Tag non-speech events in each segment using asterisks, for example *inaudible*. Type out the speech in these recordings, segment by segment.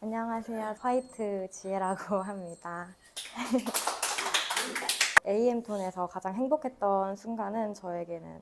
안녕하세요. 화이트 지혜라고 *laughs* 합니다. *laughs* AM톤에서 가장 행복했던 순간은 저에게는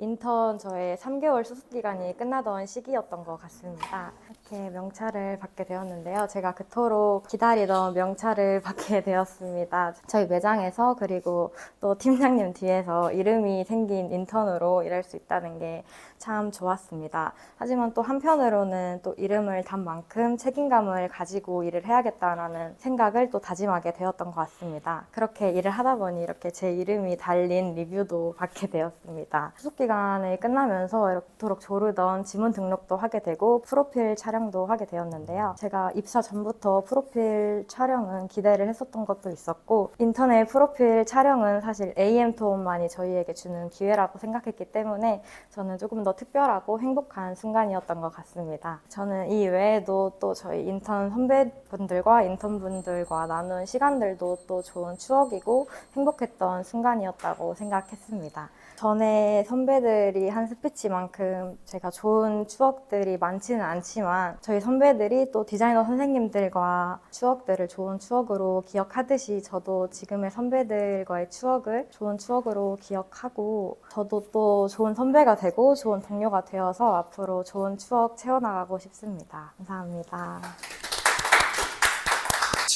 인턴 저의 3개월 수습 기간이 끝나던 시기였던 것 같습니다. 이렇게 명찰을 받게 되었는데요. 제가 그토록 기다리던 명찰을 *laughs* 받게 되었습니다. 저희 매장에서 그리고 또 팀장님 뒤에서 이름이 생긴 인턴으로 일할 수 있다는 게 참 좋았습니다. 하지만 또 한편으로는 또 이름을 단 만큼 책임감을 가지고 일을 해야겠다라는 생각을 또 다짐하게 되었던 것 같습니다. 그렇게 일을 하다 보니 이렇게 제 이름이 달린 리뷰도 받게 되었습니다. 수습 기간이 끝나면서 이렇도록 조르던 지문 등록도 하게 되고 프로필 촬영도 하게 되었는데요. 제가 입사 전부터 프로필 촬영은 기대를 했었던 것도 있었고 인터넷 프로필 촬영은 사실 AM톤만이 저희에게 주는 기회라고 생각했기 때문에 저는 조금 더 특별하고 행복한 순간이었던 것 같습니다. 저는 이 외에도 또 저희 인턴 선배분들과 인턴분들과 나눈 시간들도 또 좋은 추억이고 행복했던 순간이었다고 생각했습니다. 전에 선배 들이 한 스피치만큼 제가 좋은 추억들이 많지는 않지만 저희 선배들이 또 디자이너 선생님들과 추억들을 좋은 추억으로 기억하듯이 저도 지금의 선배들과의 추억을 좋은 추억으로 기억하고 저도 또 좋은 선배가 되고 좋은 동료가 되어서 앞으로 좋은 추억 채워나가고 싶습니다. 감사합니다.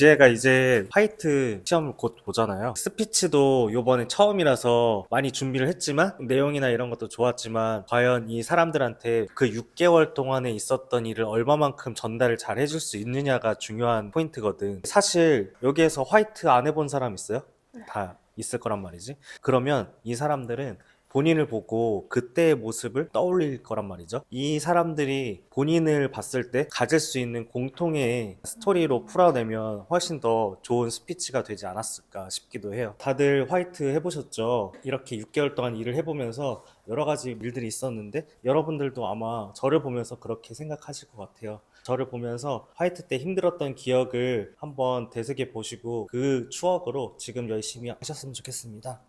지혜가 이제 화이트 시험을 곧 보잖아요. 스피치도 요번에 처음이라서 많이 준비를 했지만 내용이나 이런 것도 좋았지만 과연 이 사람들한테 그 6개월 동안에 있었던 일을 얼마만큼 전달을 잘 해줄 수 있느냐가 중요한 포인트거든. 사실 여기에서 화이트 안 해본 사람 있어요? 다 있을 거란 말이지. 그러면 이 사람들은 본인을 보고 그때의 모습을 떠올릴 거란 말이죠. 이 사람들이 본인을 봤을 때 가질 수 있는 공통의 스토리로 풀어내면 훨씬 더 좋은 스피치가 되지 않았을까 싶기도 해요. 다들 화이트 해보셨죠? 이렇게 6개월 동안 일을 해보면서 여러 가지 일들이 있었는데 여러분들도 아마 저를 보면서 그렇게 생각하실 것 같아요. 저를 보면서 화이트 때 힘들었던 기억을 한번 되새겨 보시고 그 추억으로 지금 열심히 하셨으면 좋겠습니다.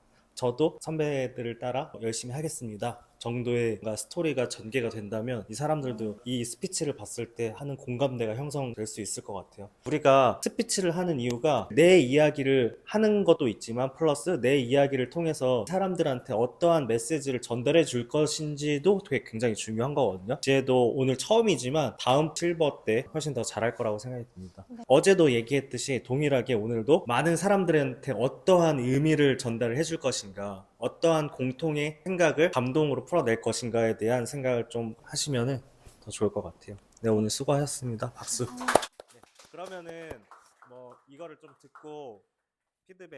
저도 선배들을 따라 열심히 하겠습니다. 정도의 뭔가 스토리가 전개가 된다면 이 사람들도 이 스피치를 봤을 때 하는 공감대가 형성될 수 있을 것 같아요. 우리가 스피치를 하는 이유가 내 이야기를 하는 것도 있지만 플러스 내 이야기를 통해서 사람들한테 어떠한 메시지를 전달해 줄 것인지도 되게 굉장히 중요한 거거든요. 지혜도 오늘 처음이지만 다음 실버 때 훨씬 더 잘할 거라고 생각이 듭니다. 어제도 얘기했듯이 동일하게 오늘도 많은 사람들한테 어떠한 의미를 전달을 해줄 것인가 어떠한 공통의 생각을 감동으로 풀어낼 것인가에 대한 생각을 좀 하시면 더 좋을 것 같아요. 네, 오늘 수고하셨습니다. 박수. 네, 그러면은 뭐 이거를 좀 듣고 피드백